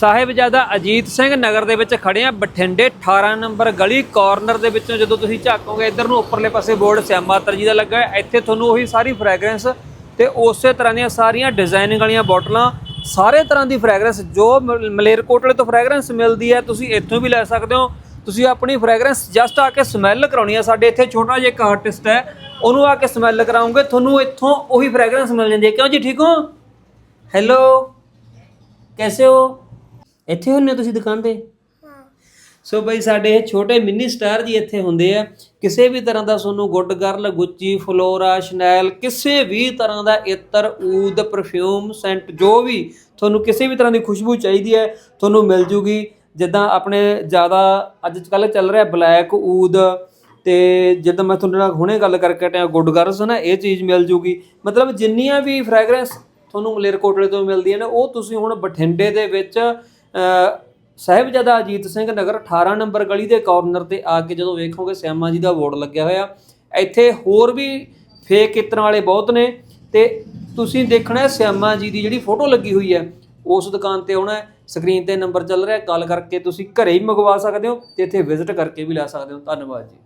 ਸਾਹਿਬਜ਼ਾਦਾ ਅਜੀਤ ਸਿੰਘ ਨਗਰ ਦੇ ਵਿੱਚ ਖੜੇ ਆ। ਬਠਿੰਡੇ 18 ਨੰਬਰ ਗਲੀ ਕਾਰਨਰ ਦੇ ਵਿੱਚੋਂ ਜਦੋਂ ਤੁਸੀਂ ਝਾਕੋਗੇ, ਇੱਧਰ ਨੂੰ ਉੱਪਰਲੇ ਪਾਸੇ ਬੋਰਡ ਸਿਆਮਾਤਰ ਜੀ ਦਾ ਲੱਗਾ ਹੈ। ਇੱਥੇ ਤੁਹਾਨੂੰ ਉਹੀ ਸਾਰੀ ਫ੍ਰੈਗਰੈਂਸ ਤੇ ਉਸੇ ਤਰ੍ਹਾਂ ਦੀਆਂ ਸਾਰੀਆਂ ਡਿਜ਼ਾਈਨਿੰਗ ਵਾਲੀਆਂ ਬੋਟਲਾਂ, ਸਾਰੇ ਤਰ੍ਹਾਂ ਦੀ ਫ੍ਰੈਗਰੈਂਸ ਜੋ ਮ- ਮਲੇਰਕੋਟਲੇ ਤੋਂ ਫ੍ਰੈਗਰੈਂਸ ਮਿਲਦੀ ਹੈ, ਤੁਸੀਂ ਇੱਥੋਂ ਵੀ ਲੈ ਸਕਦੇ ਹੋ। ਤੁਸੀਂ ਆਪਣੀ ਫ੍ਰੈਗਰੈਂਸ ਜਸਟ ਆ ਕੇ ਸਮੈਲ ਕਰਾਉਣੀ ਹੈ ਸਾਡੇ ਇੱਥੇ ਛੋਟਾ ਜਿਹਾ ਇੱਕ ਆਰਟਿਸਟ ਹੈ, ਉਹਨੂੰ ਆ ਕੇ ਸਮੈਲ ਕਰਾਉਂਗੇ। ਤੁਹਾਨੂੰ ਇੱਥੋਂ ਉਹੀ ਫ੍ਰੈਗਰੈਂਸ ਮਿਲ ਜਾਂਦੀ ਹੈ। ਕਿਉਂ ਜੀ, ਠੀਕ ਹੋ? ਹੈਲੋ ਕੈਸੇ ਹੋ? ਇੱਥੇ ਹੁੰਨੇ ਹੋ ਤੁਸੀਂ ਦੁਕਾਨ ਤੇ? ਸੋ ਬਈ ਸਾਡੇ ਇਹ ਛੋਟੇ ਮਿੰਨੀ ਸਟਾਰ ਜੀ ਇੱਥੇ ਹੁੰਦੇ ਆ। ਕਿਸੇ ਵੀ ਤਰ੍ਹਾਂ ਦਾ ਤੁਹਾਨੂੰ good girl, Gucci, Flora, Chanel, ਕਿਸੇ ਵੀ ਤਰ੍ਹਾਂ ਦਾ ਇਤਰ, ਊਦ ਪਰਫਿਊਮ ਸੈਂਟ ਜੋ ਵੀ ਤੁਹਾਨੂੰ ਕਿਸੇ ਵੀ ਤਰ੍ਹਾਂ ਦੀ ਖੁਸ਼ਬੂ ਚਾਹੀਦੀ ਹੈ, ਤੁਹਾਨੂੰ ਮਿਲ ਜੂਗੀ। ਜਿੱਦਾਂ ਆਪਣੇ ਜ਼ਿਆਦਾ ਅੱਜ ਕੱਲ੍ਹ ਚੱਲ ਰਿਹਾ ਬਲੈਕ, ਊਦ ਤੇ ਜਿੱਦਾਂ ਮੈਂ ਤੁਹਾਡੇ ਨਾਲ ਹੁਣੇ ਗੱਲ ਕਰਕੇ ਹਟਿਆ, ਗੁੱਡ ਗਰਲਸ ਨਾ, ਇਹ ਚੀਜ਼ ਮਿਲ ਜੂਗੀ। ਮਤਲਬ ਜਿੰਨੀਆਂ ਵੀ ਫ੍ਰੈਗਰੈਂਸ ਤੁਹਾਨੂੰ ਮਲੇਰਕੋਟਲੇ ਤੋਂ ਮਿਲਦੀਆਂ ਨੇ, ਉਹ ਤੁਸੀਂ ਹੁਣ ਬਠਿੰਡੇ ਦੇ ਵਿੱਚ ਸਾਹਿਬਜ਼ਾਦਾ ਅਜੀਤ ਸਿੰਘ ਨਗਰ 18 ਨੰਬਰ ਗਲੀ ਦੇ ਕਾਰਨਰ ਤੇ ਆ ਕੇ ਜਦੋਂ ਵੇਖੋਗੇ ਸਿਆਮਾ ਜੀ ਦਾ ਬੋਰਡ ਲੱਗਿਆ ਹੋਇਆ। ਇੱਥੇ ਹੋਰ ਵੀ ਫੇਕ ਇਤਰਾਂ ਵਾਲੇ ਬਹੁਤ ਨੇ ਤੇ ਤੁਸੀਂ ਦੇਖਣਾ ਸਿਆਮਾ ਜੀ ਦੀ ਜਿਹੜੀ ਫੋਟੋ ਲੱਗੀ ਹੋਈ ਹੈ, ਉਸ ਦੁਕਾਨ ਤੇ ਆਉਣਾ ਸਕਰੀਨ ਤੇ ਨੰਬਰ ਚੱਲ ਰਿਹਾ ਕਾਲ ਕਰਕੇ ਤੁਸੀਂ ਘਰੇ ਹੀ ਮੰਗਵਾ ਸਕਦੇ ਹੋ ਤੇ ਇੱਥੇ ਵਿਜ਼ਿਟ ਕਰਕੇ ਵੀ ਲੈ ਸਕਦੇ ਹੋ। ਧੰਨਵਾਦ ਜੀ।